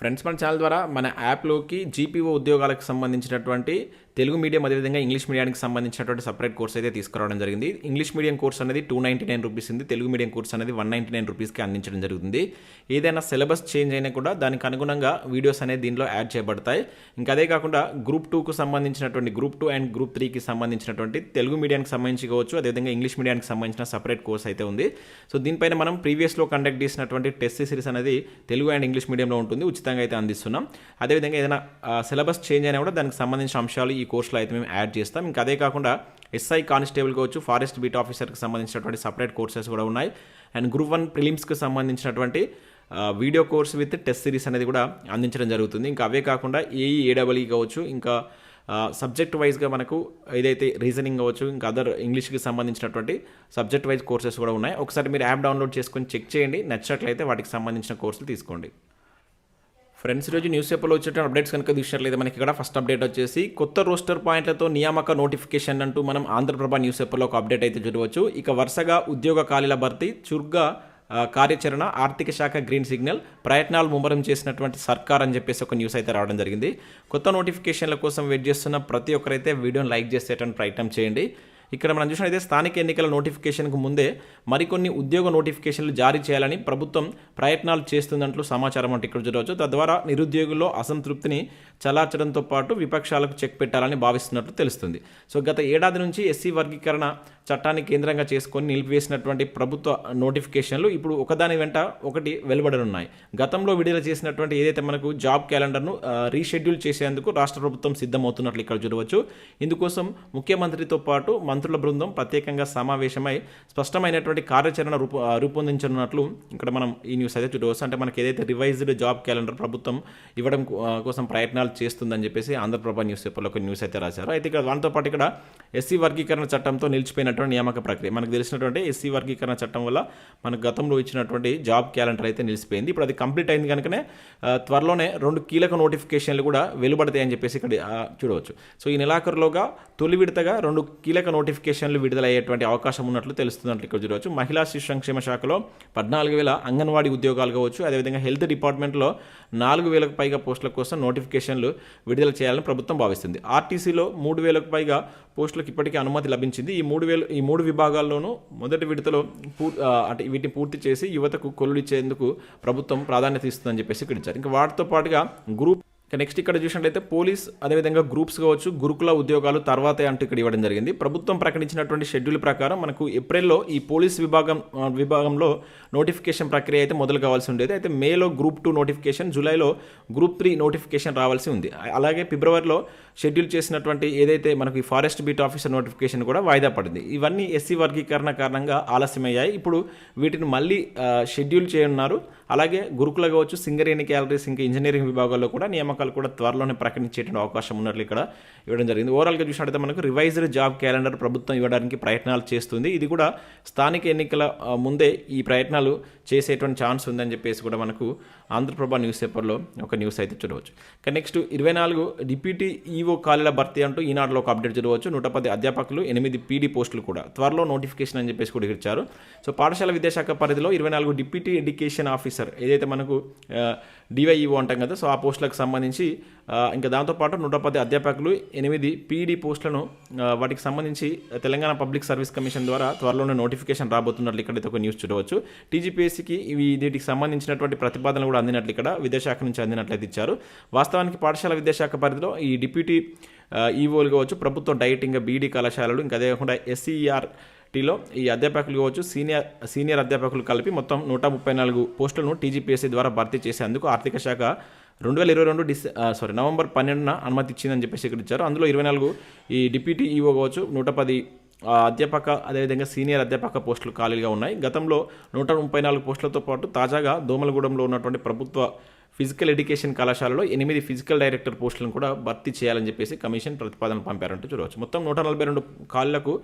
Friends మన channel ద్వారా మన యాప్లోకి జీపీఓ ఉద్యోగాలకు సంబంధించినటువంటి తెలుగు మీడియం అదేవిధంగా ఇంగ్లీష్ మీడియానికి సంబంధించినటువంటి సపరేట్ కోర్స్ అయితే తీసుకురావడం జరిగింది. ఇంగ్లీష్ మీడియం కోర్స్ అనేది టూ నైంటీ నైన్ రూపీస్ ఉంది. తెలుగు మీడియం కోర్స్ అనేది వన్ నైంటీ నైన్ రూపీస్కి అందించడం జరుగుతుంది. ఏదైనా సిలబస్ చేంజ్ అయినా కూడా దానికి అనుగుణంగా వీడియోస్ అనేది దీనిలో యాడ్ చేయబడతాయి. ఇంకా అదే కాకుండా గ్రూప్ టూకు సంబంధించినటువంటి గ్రూప్ టూ అండ్ గ్రూప్ త్రీకి సంబంధించినటువంటి తెలుగు మీడియానికి సంబంధించి కావచ్చు అదేవిధంగా ఇంగ్లీష్ మీడియానికి సంబంధించిన సపరేట్ కోర్స్ అయితే ఉంది. సో దీనిపైన మనం ప్రీవియస్లో కండక్ట్ చేసినటువంటి టెస్ట్ సిరీస్ అనేది తెలుగు అండ్ ఇంగ్లీష్ మీడియంలో ఉంటుంది. ఉచితంగా అయితే అందిస్తున్నాం. అదేవిధంగా ఏదైనా సిలబస్ చేంజ్ అయినా కూడా దానికి సంబంధించిన అంశాలు ఈ కోర్సులో అయితే మేము యాడ్ చేస్తాం. ఇంకా అదే కాకుండా ఎస్ఐ కానిస్టేబుల్ కావచ్చు ఫారెస్ట్ బీట్ ఆఫీసర్కి సంబంధించినటువంటి సపరేట్ కోర్సెస్ కూడా ఉన్నాయి. అండ్ గ్రూప్ వన్ ప్రిలిమ్స్కి సంబంధించినటువంటి video course with test series అనేది కూడా అందించడం జరుగుతుంది. ఇంకా అవే కాకుండా ఏఈ ఏడబ్ల్యూ కావచ్చు ఇంకా సబ్జెక్ట్ వైజ్గా మనకు ఏదైతే రీజనింగ్ కావచ్చు ఇంకా అదర్ ఇంగ్లీష్కి సంబంధించినటువంటి సబ్జెక్ట్ వైజ్ కోర్సెస్ కూడా ఉన్నాయి. ఒకసారి మీరు యాప్ డౌన్లోడ్ చేసుకొని చెక్ చేయండి. నచ్చినట్లయితే వాటికి సంబంధించిన కోర్సులు తీసుకోండి. ఫ్రెండ్స్ ఈరోజు న్యూస్ పేపర్లో వచ్చేటువంటి అప్డేట్స్ కనుక చూసినట్లయితే మనకి ఇక్కడ ఫస్ట్ అప్డేట్ వచ్చేసి కొత్త రోస్టర్ పాయింట్లతో నియామక నోటిఫికేషన్ అంటూ మనం ఆంధ్రప్రభ న్యూస్ పేపర్లో ఒక అప్డేట్ అయితే చూడవచ్చు. ఇక వరుసగా ఉద్యోగ ఖాళీల భర్తీ చురుగ్గా కార్యాచరణ ఆర్థిక శాఖ గ్రీన్ సిగ్నల్ ప్రయత్నాలు ముమ్మరం చేసినటువంటి సర్కార్ అని చెప్పేసి ఒక న్యూస్ అయితే రావడం జరిగింది. కొత్త నోటిఫికేషన్ల కోసం వెయిట్ చేస్తున్న ప్రతి ఒక్కరైతే వీడియోని లైక్ చేసేటువంటి ప్రయత్నం చేయండి. ఇక్కడ మనం చూసినట్లయితే స్థానిక ఎన్నికల నోటిఫికేషన్కు ముందే మరికొన్ని ఉద్యోగ నోటిఫికేషన్లు జారీ చేయాలని ప్రభుత్వం ప్రయత్నాలు చేస్తుందంటూ సమాచారం అంటే ఇక్కడ చూడవచ్చు. తద్వారా నిరుద్యోగుల్లో అసంతృప్తిని చలార్చడంతో పాటు విపక్షాలకు చెక్ పెట్టాలని భావిస్తున్నట్లు తెలుస్తుంది. సో గత ఏడాది నుంచి ఎస్సీ వర్గీకరణ చట్టాన్ని కేంద్రంగా చేసుకొని నిలిపివేసినటువంటి ప్రభుత్వ నోటిఫికేషన్లు ఇప్పుడు ఒకదాని వెంట ఒకటి వెలువడనున్నాయి. గతంలో విడుదల చేసినటువంటి ఏదైతే మనకు జాబ్ క్యాలెండర్ను రీషెడ్యూల్ చేసేందుకు రాష్ట్ర ప్రభుత్వం సిద్ధమవుతున్నట్లు ఇక్కడ చూడవచ్చు. ఇందుకోసం ముఖ్యమంత్రితో పాటు మంత్రుల బృందం ప్రత్యేకంగా సమావేశమై స్పష్టమైనటువంటి కార్యాచరణ రూప రూపొందించనున్నట్లు ఇక్కడ మనం ఈ న్యూస్ అయితే చూడవచ్చు. అంటే మనకి ఏదైతే రివైజ్డ్ జాబ్ క్యాలెండర్ ప్రభుత్వం ఇవ్వడం కోసం ప్రయత్నాలు చేస్తుందని చెప్పేసి ఆంధ్రప్రభ న్యూస్ పేపర్లో ఒక న్యూస్ అయితే రాశారు. అయితే ఇక్కడ దాంతో పాటు ఇక్కడ ఎస్సీ వర్గీకరణ చట్టంతో నిలిచిపోయినట్టు నిలిచిపోయినటువంటి నియామక ప్రక్రియ. మనకు తెలిసినటువంటి ఎస్సీ వర్గీకరణ చట్టం వల్ల మనకు గతంలో ఇచ్చినటువంటి జాబ్ క్యాలెండర్ అయితే నిలిచిపోయింది. ఇప్పుడు అది కంప్లీట్ అయింది కనుకనే త్వరలోనే రెండు కీలక నోటిఫికేషన్లు కూడా వెలువడతాయని చెప్పేసి ఇక్కడ చూడవచ్చు. సో ఈ నెలాఖరులోగా తొలి విడతగా రెండు కీలక నోటిఫికేషన్లు విడుదలయ్యేటువంటి అవకాశం ఉన్నట్లు తెలుస్తున్నట్లు ఇక్కడ చూడవచ్చు. మహిళా శిశు సంక్షేమ శాఖలో పద్నాలుగు వేల అంగన్వాడీ ఉద్యోగాలు కావచ్చు. అదేవిధంగా హెల్త్ డిపార్ట్మెంట్లో నాలుగు వేలకు పైగా పోస్టుల కోసం నోటిఫికేషన్లు విడుదల చేయాలని ప్రభుత్వం భావిస్తుంది. ఆర్టీసీలో మూడు వేలకు పైగా పోస్టులకు ఇప్పటికే అనుమతి లభించింది. ఈ మూడు వేలు ఈ మూడు విభాగాల్లోనూ మొదటి విడతలో పూ అంటే వీటిని పూర్తి చేసి యువతకు కొలుడిచ్చేందుకు ప్రభుత్వం ప్రాధాన్యత ఇస్తుందని చెప్పేసి ఇక్కడ ఇచ్చారు. ఇంకా వాటితో పాటుగా గ్రూప్ నెక్స్ట్ ఇక్కడ చూసినట్లయితే పోలీస్ అదేవిధంగా గ్రూప్స్ కావచ్చు గురుకుల ఉద్యోగాలు తర్వాతే అంటూ ఇక్కడ ఇవ్వడం జరిగింది. ప్రభుత్వం ప్రకటించినటువంటి షెడ్యూల్ ప్రకారం మనకు ఏప్రిల్లో ఈ పోలీస్ విభాగం విభాగంలో నోటిఫికేషన్ ప్రక్రియ అయితే మొదలు కావాల్సి ఉండేది. అయితే మేలో గ్రూప్ టూ నోటిఫికేషన్ జూలైలో గ్రూప్ త్రీ నోటిఫికేషన్ రావాల్సి ఉంది. అలాగే ఫిబ్రవరిలో షెడ్యూల్ చేసినటువంటి ఏదైతే మనకు ఈ ఫారెస్ట్ బీట్ ఆఫీసర్ నోటిఫికేషన్ కూడా వాయిదా పడింది. ఇవన్నీ ఎస్సీ వర్గీకరణ కారణంగా ఆలస్యమయ్యాయి. ఇప్పుడు వీటిని మళ్ళీ షెడ్యూల్ చేయనున్నారు. అలాగే గురుకుల కావచ్చు సింగరేణి క్యాలరీస్ ఇంకా ఇంజనీరింగ్ విభాగాల్లో కూడా నియామకాలు కూడా త్వరలోనే ప్రకటించేటువంటి అవకాశం ఉన్నట్లు ఇక్కడ ఇవ్వడం జరిగింది. ఓవరాల్గా చూసినట్టయితే మనకు రివైజ్డ్ జాబ్ క్యాలెండర్ ప్రభుత్వం ఇవ్వడానికి ప్రయత్నాలు చేస్తుంది. ఇది కూడా స్థానిక ఎన్నికల ముందే ఈ ప్రయత్నాలు చేసేటువంటి ఛాన్స్ ఉందని చెప్పేసి కూడా మనకు ఆంధ్రప్రభ న్యూస్ పేపర్లో ఒక న్యూస్ అయితే చూడవచ్చు. ఇక నెక్స్ట్ ఇరవై నాలుగు డిప్యూటీ ఈఓ ఖాళీల భర్తీ అంటూ ఈనాడులో ఒక అప్డేట్ చూడవచ్చు. నూట పది అధ్యాపకులు ఎనిమిది పీడీ పోస్టులు కూడా త్వరలో నోటిఫికేషన్ అని చెప్పేసి కూడా ఇచ్చారు సో పాఠశాల విద్యాశాఖ పరిధిలో ఇరవై నాలుగు డిప్యూటీ ఎడ్యుకేషన్ ఆఫీసర్ ఏదైతే మనకు డివైఈఓ అంటాం కదా సో ఆ పోస్టులకు సంబంధించి ఇంకా దాంతోపాటు నూట పది అధ్యాపకులు ఎనిమిది పీడీ పోస్టులను వాటికి సంబంధించి తెలంగాణ పబ్లిక్ సర్వీస్ కమిషన్ ద్వారా త్వరలోనే నోటిఫికేషన్ రాబోతున్నట్లు ఇక్కడైతే ఒక న్యూస్ చూడవచ్చు. టీజీపీఎస్సీకి ఇవి వీటికి సంబంధించినటువంటి ప్రతిపాదనలు కూడా అందినట్లు ఇక్కడ విద్యాశాఖ నుంచి అందినట్లయితే ఇచ్చారు. వాస్తవానికి పాఠశాల విద్యాశాఖ పరిధిలో ఈ డిప్యూటీ ఈవోలు కావచ్చు ప్రభుత్వ డైటింగ్ బీడీ కళాశాలలు ఇంకా అదే కాకుండా ఎస్సీఆర్ టీలో ఈ అధ్యాపకులు కావచ్చు సీనియర్ సీనియర్ అధ్యాపకులు కలిపి మొత్తం నూట ముప్పై నాలుగు పోస్టులను టీజీపీఎస్సీ ద్వారా భర్తీ చేసేందుకు ఆర్థిక శాఖ రెండు వేల ఇరవై రెండు డిస్ సారీ నవంబర్ పన్నెండున అనుమతి ఇచ్చిందని చెప్పేసి ఇక్కడ ఇచ్చారు. అందులో ఇరవై నాలుగు ఈ డిప్యూటీ ఈఓ కావచ్చు నూట పది అధ్యాపక అదేవిధంగా సీనియర్ అధ్యాపక పోస్టులు ఖాళీగా ఉన్నాయి. గతంలో నూట ముప్పై నాలుగు పోస్టులతో పాటు తాజాగా దోమలగూడెంలో ఉన్నటువంటి ప్రభుత్వ ఫిజికల్ ఎడ్యుకేషన్ కళాశాలలో ఎనిమిది ఫిజికల్ డైరెక్టర్ పోస్టులను కూడా భర్తీ చేయాలని చెప్పేసి కమిషన్ ప్రతిపాదన పంపారంటూ చూడవచ్చు. మొత్తం నూట నలభై రెండు కాళ్ళకు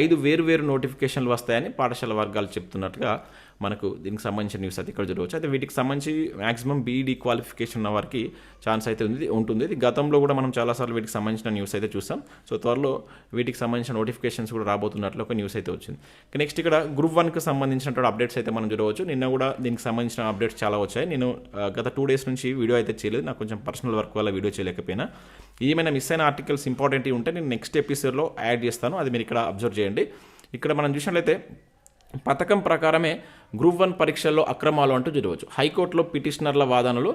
ఐదు వేరు వేరు నోటిఫికేషన్లు వస్తాయని పాఠశాల వర్గాలు చెప్తున్నట్టుగా మనకు దీనికి సంబంధించిన న్యూస్ అయితే ఇక్కడ చూడవచ్చు. అయితే వీటికి సంబంధించి మాక్సిమం బీఈడీ క్వాలిఫికేషన్ ఉన్న వారికి ఛాన్స్ అయితే ఉంది ఉంటుంది. ఇది గతంలో కూడా మనం చాలాసార్లు వీటికి సంబంధించిన న్యూస్ అయితే చూసాం. సో త్వరలో వీటికి సంబంధించిన నోటిఫికేషన్స్ కూడా రాబోతున్నట్లు ఒక న్యూస్ అయితే వచ్చింది. నెక్స్ట్ ఇక్కడ గ్రూప్ వన్కి సంబంధించినటువంటి అప్డేట్స్ అయితే మనం చూడవచ్చు. నిన్న కూడా దీనికి సంబంధించిన అప్డేట్స్ చాలా వచ్చాయి. నేను గత టూ డేస్ నుంచి వీడియో అయితే చేయలేదు. నాకు కొంచెం పర్సనల్ వర్క్ వల్ల వీడియో చేయలేకపోయినా. ఏమైనా మిస్ అయిన ఆర్టికల్స్ ఇంపార్టెంట్ ఉంటే నేను నెక్స్ట్ ఎపిసోడ్లో యాడ్ చేస్తాను. అది మీరు ఇక్కడ అబ్జర్వ్ చేయండి. ఇక్కడ మనం చూసినట్లయితే పథకం ప్రకారమే గ్రూప్ వన్ పరీక్షల్లో అక్రమాలు అంటూ చూడవచ్చు హైకోర్టులో పిటిషనర్ల వాదనలు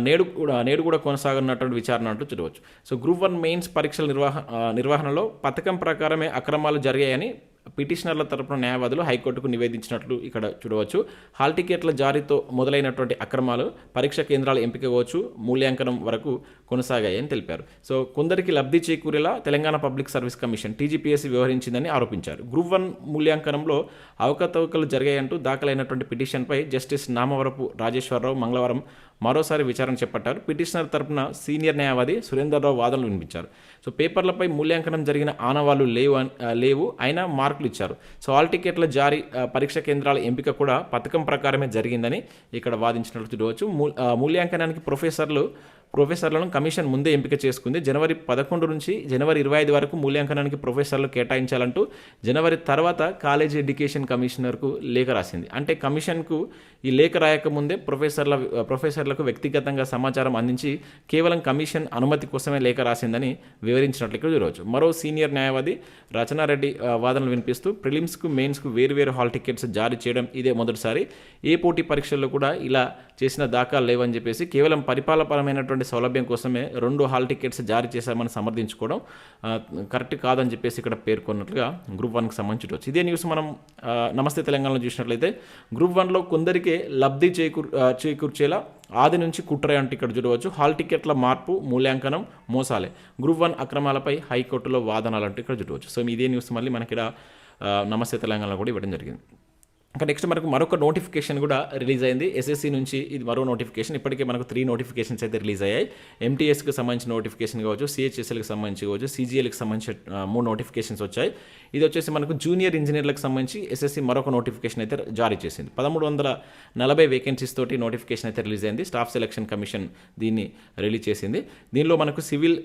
నేడు కూడా నేడు కూడా కొనసాగుతున్నటువంటి విచారణ అంటూ చూడవచ్చు సో గ్రూప్ వన్ మెయిన్స్ పరీక్షల నిర్వహ నిర్వహణలో పథకం ప్రకారమే అక్రమాలు జరిగాయని పిటిషనర్ల తరపున న్యాయవాదులు హైకోర్టుకు నివేదించినట్లు ఇక్కడ చూడవచ్చు. హాల్ టికెట్ల జారీతో మొదలైనటువంటి అక్రమాలు పరీక్ష కేంద్రాల ఎంపిక కావచ్చు మూల్యాంకనం వరకు కొనసాగాయని తెలిపారు. సో కొందరికి లబ్ధి చేకూరేలా Telangana public service commission TGPSC వ్యవహరించిందని ఆరోపించారు. గ్రూప్ వన్ మూల్యాంకనంలో అవకతవకలు జరిగాయంటూ దాఖలైనటువంటి పిటిషన్పై జస్టిస్ నామవరపు రాజేశ్వరరావు మంగళవారం మరోసారి విచారణ చేపట్టారు. పిటిషనర్ తరపున సీనియర్ న్యాయవాది సురేందర్రావు వాదనలు వినిపించారు. సో పేపర్లపై మూల్యాంకనం జరిగిన ఆనవాళ్ళు లేవు లేవు అయినా మార్కులు ఇచ్చారు. సో ఆల్ టికెట్ల జారీ పరీక్ష కేంద్రాల ఎంపిక కూడా పథకం ప్రకారమే జరిగిందని ఇక్కడ వాదించినట్లు చూడవచ్చు మూ- మూల్యాంకనానికి ప్రొఫెసర్లు ప్రొఫెసర్లను కమిషన్ ముందే ఎంపిక చేసుకుంది. జనవరి పదకొండు నుంచి జనవరి ఇరవై ఐదు వరకు మూల్యాంకనానికి ప్రొఫెసర్లు కేటాయించాలంటూ జనవరి తర్వాత కాలేజీ ఎడ్యుకేషన్ కమిషనర్కు లేఖ రాసింది. అంటే కమిషన్కు ఈ లేఖ రాయకముందే ప్రొఫెసర్ల ప్రొఫెసర్లకు వ్యక్తిగతంగా సమాచారం అందించి కేవలం కమిషన్ అనుమతి కోసమే లేఖ రాసిందని వివరించినట్లు ఇక్కడ చూడవచ్చు. మరో సీనియర్ న్యాయవాది రచనారెడ్డి వాదనలు వినిపిస్తూ ప్రిలిమ్స్కు మెయిన్స్కు వేరువేరు హాల్ టికెట్స్ జారీ చేయడం ఇదే మొదటిసారి. ఏ పోటీ పరీక్షల్లో కూడా ఇలా చేసిన దాఖలు లేవని చెప్పేసి కేవలం ఉన్నటువంటి సౌలభ్యం కోసమే రెండు హాల్ టికెట్స్ జారీ చేశామని సమర్థించుకోవడం కరెక్ట్ కాదని చెప్పేసి ఇక్కడ పేర్కొన్నట్లుగా గ్రూప్ వన్కి సంబంధించి వచ్చి ఇదే న్యూస్ మనం నమస్తే తెలంగాణలో చూసినట్లయితే గ్రూప్ వన్లో కొందరికే లబ్ధి చేకూర్ చేకూర్చేలా ఆది నుంచి కుట్ర అంటే ఇక్కడ చూడవచ్చు. హాల్ టికెట్ల మార్పు మూల్యాంకనం మోసాలే. గ్రూప్ వన్ అక్రమాలపై హైకోర్టులో వాదనలు అంటే ఇక్కడ చూడవచ్చు. సో ఇదే న్యూస్ మళ్ళీ మనకి ఇక్కడ నమస్తే తెలంగాణలో కూడా ఇవ్వడం జరిగింది. ఇంకా నెక్స్ట్ మనకు మరొక నోటిఫికేషన్ కూడా రిలీజ్ అయింది. ఎస్ఎస్సి నుంచి ఇది మరో నోటిఫికేషన్ ఇప్పటికే మనకు త్రీ నోటిఫికేషన్స్ అయితే రిలీజ్ అయ్యాయి. ఎంటీఎస్కి సంబంధించిన నోటిఫికేషన్ కావచ్చు సిహెచ్ఎస్ఎల్కి సంబంధించి కావచ్చు సిజిఎల్కి సంబంధించిన మూడు నోటిఫికేషన్స్ వచ్చాయి. ఇది వచ్చేసి మనకు జూనియర్ ఇంజనీర్లకు సంబంధించి ఎస్ఎస్సి మరొక నోటిఫికేషన్ అయితే జారీ చేసింది. పదమూడు వందల నలభై వేకెన్సీస్ తోటి నోటిఫికేషన్ అయితే రిలీజ్ అయింది. స్టాఫ్ సెలక్షన్ కమిషన్ దీన్ని రిలీజ్ చేసింది. దీనిలో మనకు సివిల్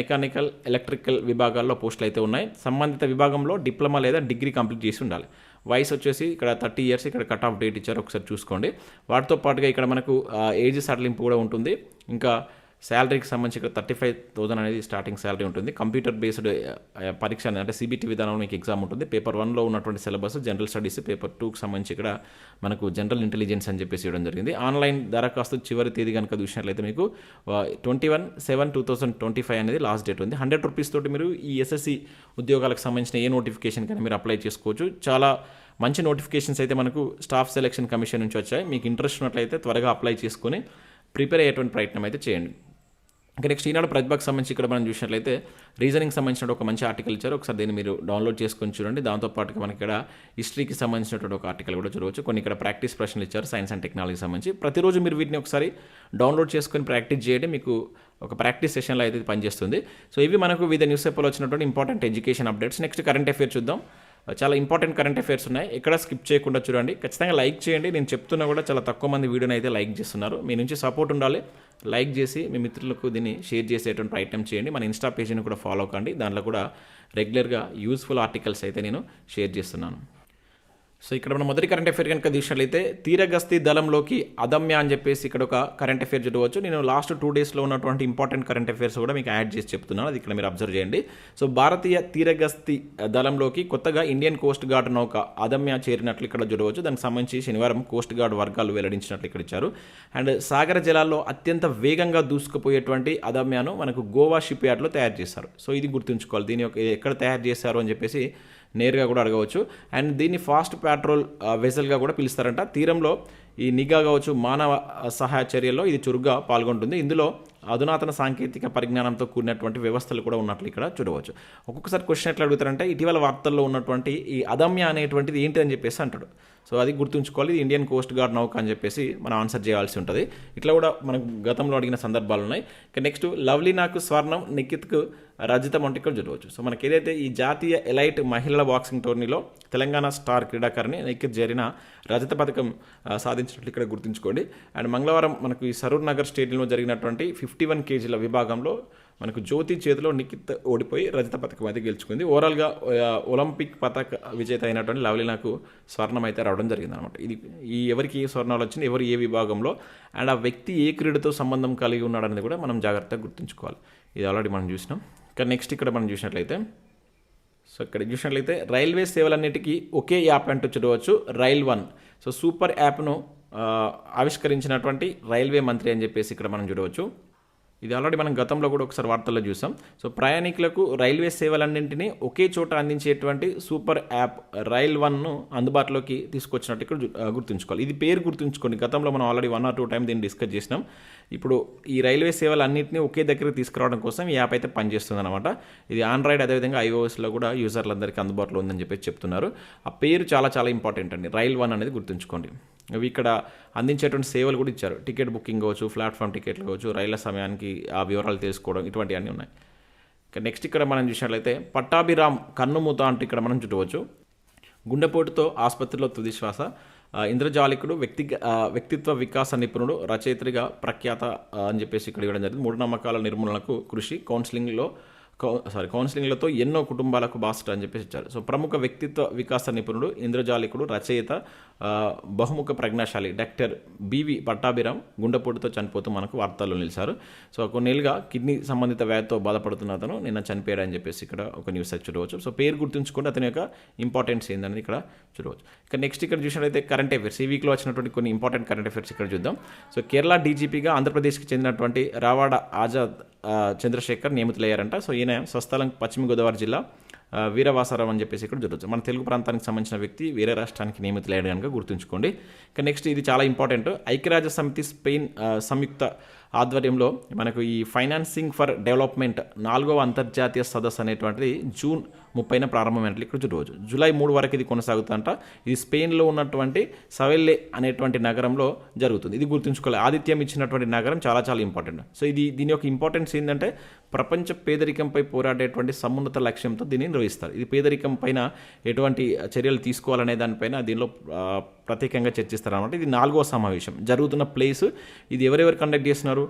మెకానికల్ ఎలక్ట్రికల్ విభాగాల్లో పోస్టులు అయితే ఉన్నాయి. సంబంధిత విభాగంలో డిప్లొమా లేదా డిగ్రీ కంప్లీట్ చేసి ఉండాలి. వయసు వచ్చేసి ఇక్కడ థర్టీ ఇయర్స్ ఇక్కడ కట్ ఆఫ్ డేట్ ఇచ్చారు. ఒకసారి చూసుకోండి. వాటితో పాటుగా ఇక్కడ మనకు ఏజ్ సడలింపు కూడా ఉంటుంది. ఇంకా శాలరీకి సంబంధించి థర్టీ ఫైవ్ థౌసండ్ అనేది స్టార్టింగ్ శాలరీ ఉంటుంది. కంప్యూటర్ బేస్డ్ పరీక్ష అనేది అంటే సిబిటి విధానంలో మీకు ఎగ్జామ్ ఉంటుంది. పేపర్ వన్లో ఉన్నటువంటి సిలబస్ జనరల్ స్టడీస్ పేపర్ టూకి సంబంధించి ఇక్కడ మనకు జనరల్ ఇంటెలిజెన్స్ అని చెప్పేసి ఇవ్వడం జరిగింది. ఆన్లైన్ దరఖాస్తు చివరి తేదీ కనుక చూసినట్లయితే మీకు twenty one seven two thousand twenty five అనేది లాస్ట్ డేట్ ఉంది. హండ్రెడ్ రూపీస్ తోటి మీరు ఈ ఎస్ఎస్సి ఉద్యోగాలకు సంబంధించిన ఏ నోటిఫికేషన్ కానీ మీరు అప్లై చేసుకోవచ్చు. చాలా మంచి నోటిఫికేషన్స్ అయితే మనకు స్టాఫ్ సెలక్షన్ కమిషన్ నుంచి వచ్చాయి. మీకు ఇంట్రెస్ట్ ఉన్నట్లయితే త్వరగా అప్లై చేసుకొని ప్రిపేర్ అయ్యేటువంటి ప్రయత్నం అయితే చేయండి. ఇంకా నెక్స్ట్ ఈనాడు ప్రతిభకు సంబంధించి ఇక్కడ మనం చూసినట్లయితే రీజనింగ్ సంబంధించిన ఒక మంచి ఆర్టికల్ ఇచ్చారు. ఒకసారి దీన్ని మీరు డౌన్లోడ్ చేసుకొని చూడండి. దాంతోపాటుగా మనకి ఇక్కడ హిస్టరీకి సంబంధించినటువంటి ఒక ఆర్టికల్ కూడా చూడవచ్చు. కొన్ని ఇక్కడ ప్రాక్టీస్ ప్రశ్నలు ఇచ్చారు సైన్స్ అండ్ టెక్నాలజీకి సంబంధించి. ప్రతిరోజు మీరు వీటిని ఒకసారి డౌన్లోడ్ చేసుకొని ప్రాక్టీస్ చేయండి. మీకు ఒక ప్రాక్టీస్ సెషన్లో అయితే పనిచేస్తుంది. సో ఇవి మనకు వివిధ న్యూస్ పేపర్లో వచ్చినటువంటి important education updates next current affair చూద్దాం. చాలా ఇంపార్టెంట్ కరెంట్ అఫైర్స్ ఉన్నాయి. ఎక్కడ స్కిప్ చేయకుండా చూడండి. ఖచ్చితంగా లైక్ చేయండి. నేను చెప్తున్నా కూడా చాలా తక్కువ మంది వీడియోని అయితే లైక్ చేస్తున్నారు. మీ నుంచి సపోర్ట్ ఉండాలి. లైక్ చేసి మీ మిత్రులకు దీన్ని షేర్ చేసేటువంటి ప్రయత్నం చేయండి. మన ఇన్స్టా పేజీని కూడా ఫాలో కండి. దాంట్లో కూడా రెగ్యులర్గా యూస్ఫుల్ ఆర్టికల్స్ అయితే నేను షేర్ చేస్తున్నాను. సో ఇక్కడ మనం మొదటి కరెంట్ అఫేర్ కనుక చూసినట్లయితే తీరగస్తి దళంలోకి అదమ్య అని చెప్పేసి ఇక్కడ ఒక కరెంట్ అఫేర్ చూడవచ్చు నేను లాస్ట్ టూ డేస్లో ఉన్నటువంటి ఇంపార్టెంట్ కరెంట్ అఫేర్స్ కూడా మీకు యాడ్ చేసి చెప్తున్నాను. అది ఇక్కడ మీరు అబ్జర్వ్ చేయండి. సో భారతీయ తీరగస్తి దళంలోకి కొత్తగా ఇండియన్ కోస్ట్ గార్డ్ నౌక అదమ్య చేరినట్లు ఇక్కడ చూడవచ్చు దానికి సంబంధించి శనివారం కోస్ట్ గార్డ్ వర్గాలు వెల్లడించినట్లు ఇక్కడ ఇచ్చారు. అండ్ సాగర జలాల్లో అత్యంత వేగంగా దూసుకుపోయేటువంటి అదమ్యను మనకు గోవా షిప్ యార్డ్లో తయారు చేస్తారు సో ఇది గుర్తుంచుకోవాలి. దీని యొక్క ఎక్కడ తయారు చేశారు అని చెప్పేసి నేరుగా కూడా అడగవచ్చు. అండ్ దీన్ని ఫాస్ట్ పెట్రోల్ వెసల్గా కూడా పిలుస్తారంట. తీరంలో ఈ నిఘా కావచ్చు మానవ సహాయ చర్యల్లో ఇది చురుగ్గా పాల్గొంటుంది. ఇందులో అధునాతన సాంకేతిక పరిజ్ఞానంతో కూడినటువంటి వ్యవస్థలు కూడా ఉన్నట్లు ఇక్కడ చూడవచ్చు. ఒక్కొక్కసారి క్వశ్చన్ ఎట్లా అడుగుతారంటే ఇటీవల వార్తల్లో ఉన్నటువంటి ఈ అదమ్య అనేటువంటిది ఏంటి అని చెప్పేసి అంటాడు. సో అది గుర్తుంచుకోవాలి ఇది ఇండియన్ కోస్ట్ గార్డ్ నౌక అని చెప్పేసి మనం ఆన్సర్ చేయాల్సి ఉంటుంది. ఇట్లా కూడా మనకు గతంలో అడిగిన సందర్భాలు ఉన్నాయి. ఇక నెక్స్ట్ లవ్లీ నాకు స్వర్ణం నిఖిత్కు రజితం అంటే ఇక్కడ చూడవచ్చు. సో మనకి ఏదైతే ఈ జాతీయ ఎలైట్ మహిళల బాక్సింగ్ టోర్నీలో తెలంగాణ స్టార్ క్రీడాకారిణి నిఖిత్ జరిగిన రజత పథకం సాధించినట్లు ఇక్కడ గుర్తుంచుకోండి. అండ్ మంగళవారం మనకు ఈ సరూర్ నగర్ స్టేడియంలో జరిగినటువంటి ఫిఫ్టీ వన్ కేజీల విభాగంలో మనకు జ్యోతి చేతిలో నిఖిత్ ఓడిపోయి రజత పథకం అయితే గెలుచుకుంది. ఓవరాల్గా ఒలింపిక్ పథక విజేత అయినటువంటి లవ్లీనాకు స్వర్ణం అయితే రావడం జరిగింది అనమాట ఇది ఈ ఎవరికి ఏ స్వర్ణాలు వచ్చింది ఎవరు ఏ విభాగంలో అండ్ ఆ వ్యక్తి ఏ క్రీడతో సంబంధం కలిగి ఉన్నాడనేది కూడా మనం జాగ్రత్తగా గుర్తుంచుకోవాలి. ఇది ఆల్రెడీ మనం చూసినాం. కానీ నెక్స్ట్ ఇక్కడ మనం చూసినట్లయితే సో ఇక్కడ చూసినట్లయితే రైల్వే సేవలన్నిటికీ ఒకే యాప్ అంటూ చూడవచ్చు రైల్ వన్. సో సూపర్ యాప్ను ఆవిష్కరించినటువంటి రైల్వే మంత్రి అని చెప్పేసి ఇక్కడ మనం చూడవచ్చు. ఇది ఆల్రెడీ మనం గతంలో కూడా ఒకసారి వార్తల్లో చూసాం. సో ప్రయాణికులకు రైల్వే సేవలన్నింటినీ ఒకే చోట అందించేటువంటి సూపర్ యాప్ రైల్ వన్ను అందుబాటులోకి తీసుకొచ్చినట్టు ఇక్కడ గుర్తుంచుకోవాలి. ఇది పేరు గుర్తుంచుకోండి. గతంలో మనం already one or two time దీన్ని డిస్కస్ చేసినాం. ఇప్పుడు ఈ రైల్వే సేవలు అన్నింటినీ ఒకే దగ్గరికి తీసుకురావడం కోసం ఈ యాప్ అయితే పనిచేస్తుంది అనమాట ఇది ఆండ్రాయిడ్ అదేవిధంగా ఐఓఎస్లో కూడా యూజర్లందరికీ అందుబాటులో ఉందని చెప్పేసి చెప్తున్నారు. ఆ పేరు చాలా చాలా ఇంపార్టెంట్ అండి. రైల్ వన్ అనేది గుర్తుంచుకోండి. అవి ఇక్కడ అందించేటువంటి సేవలు కూడా ఇచ్చారు. టికెట్ బుకింగ్ కావచ్చు ప్లాట్ఫామ్ టికెట్లు కావచ్చు రైళ్ళ సమయానికి ఆ వివరాలు తెలుసుకోవడం ఇటువంటివన్నీ ఉన్నాయి. ఇక నెక్స్ట్ ఇక్కడ మనం చూసినట్లయితే పట్టాభిరామ్ కన్నుమూత అంటూ ఇక్కడ మనం చుట్టవచ్చు. గుండెపోటుతో ఆసుపత్రిలో తుది శ్వాస ఇంద్రజాలికుడు వ్యక్తి వ్యక్తిత్వ వికాస నిపుణుడు రచయిత్రిగా ప్రఖ్యాత అని చెప్పేసి ఇక్కడ ఇవ్వడం జరిగింది. మూఢనమ్మకాల నిర్మూలనకు కృషి కౌన్సిలింగ్లో సారీ కౌన్సిలింగ్లతో ఎన్నో కుటుంబాలకు బాస్టర్ అని చెప్పేసి ఇచ్చారు. సో ప్రముఖ వ్యక్తిత్వ వికాస నిపుణుడు ఇంద్రజాలికుడు రచయిత బహుముఖ ప్రజ్ఞాశాలి డాక్టర్ బివి పట్టాభిరామ్ గుండెపోటుతో చనిపోతూ మనకు వార్తల్లో నిలిచారు. సో కొన్నేళ్ళుగా కిడ్నీ సంబంధిత వ్యాధితో బాధపడుతున్న అతను నిన్న చనిపోయాడు అని చెప్పేసి ఇక్కడ ఒక న్యూస్ అది చూడవచ్చు. సో పేరు గుర్తుంచుకుంటే అతని యొక్క ఇంపార్టెన్స్ ఏందని ఇక్కడ చూడవచ్చు. ఇక నెక్స్ట్ ఇక్కడ చూసినట్లయితే కరెంట్ అఫేర్స్ ఈ వీక్లో వచ్చినటువంటి కొన్ని ఇంపార్టెంట్ కరెంట్ అఫేర్స్ ఇక్కడ చూద్దాం. సో కేరళ డీజీపీగా ఆంధ్రప్రదేశ్కి చెందినటువంటి రావాడ ఆజాద్ చంద్రశేఖర్ నియమితులయ్యారంట సో ఈయన స్వస్థలం పశ్చిమ గోదావరి జిల్లా ఆ, వీరవాసరం అని చెప్పేసి ఇక్కడ చూడొచ్చు మన తెలుగు ప్రాంతానికి సంబంధించిన వ్యక్తి వేరే రాష్ట్రానికి నియమితులయ్యాడు కనుక గుర్తుంచుకోండి. ఇక నెక్స్ట్ ఇది చాలా ఇంపార్టెంట్ ఐక్యరాజ్య సమితి స్పెయిన్ సంయుక్త ఆధ్వర్యంలో మనకు ఈ ఫైనాన్సింగ్ ఫర్ డెవలప్మెంట్ నాలుగవ అంతర్జాతీయ సదస్సు అనేటువంటిది జూన్ ముప్పైన ప్రారంభమైనట్లు ఇక్కడ చూడవచ్చు. జూలై మూడు వరకు ఇది కొనసాగుతుందంట. ఇది స్పెయిన్లో ఉన్నటువంటి సవెల్లే అనేటువంటి నగరంలో జరుగుతుంది. ఇది గుర్తుంచుకోవాలి. ఆతిథ్యం ఇచ్చినటువంటి నగరం చాలా చాలా ఇంపార్టెంట్ సో ఇది దీని యొక్క ఇంపార్టెన్స్ ఏంటంటే ప్రపంచ పేదరికంపై పోరాడేటువంటి సమున్నత లక్ష్యంతో దీన్ని నిర్వహిస్తారు. ఇది పేదరికం పైన ఎటువంటి చర్యలు తీసుకోవాలనే దానిపైన దీనిలో ప్రత్యేకంగా చర్చిస్తారు అనమాట ఇది నాలుగో సమావేశం. జరుగుతున్న ప్లేస్ ఇది ఎవరెవరు కండక్ట్ చేస్తున్నారు?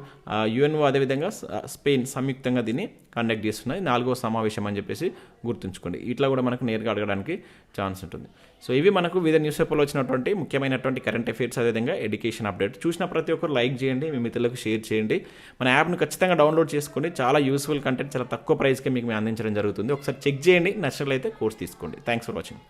యుఎన్ఓ అదేవిధంగా స్పెయిన్ సంయుక్తంగా దీన్ని కండక్ట్ చేస్తున్నది నాలుగో సమావేశం అని చెప్పేసి గుర్తుంచుకోండి. ఇట్లా కూడా మనకు నేరుగా అడగడానికి ఛాన్స్ ఉంటుంది. సో ఇవి మనకు వివిధ న్యూస్ పేపర్లో వచ్చినటువంటి ముఖ్యమైనటువంటి కరెంట్ అఫైర్స్ అదేవిధంగా ఎడ్యుకేషన్ అప్డేట్ చూసిన ప్రతి ఒక్కరు లైక్ చేయండి మీ మిత్రులకు షేర్ చేయండి. మన యాప్ను ఖచ్చితంగా డౌన్లోడ్ చేసుకోండి. చాలా యూస్ఫుల్ కంటెంట్ చాలా తక్కువ ప్రైస్కి మీకు మేము అందించడం జరుగుతుంది. ఒకసారి చెక్ చేయండి. నచ్చినట్లయితే కోర్స్ తీసుకోండి. Thanks for watching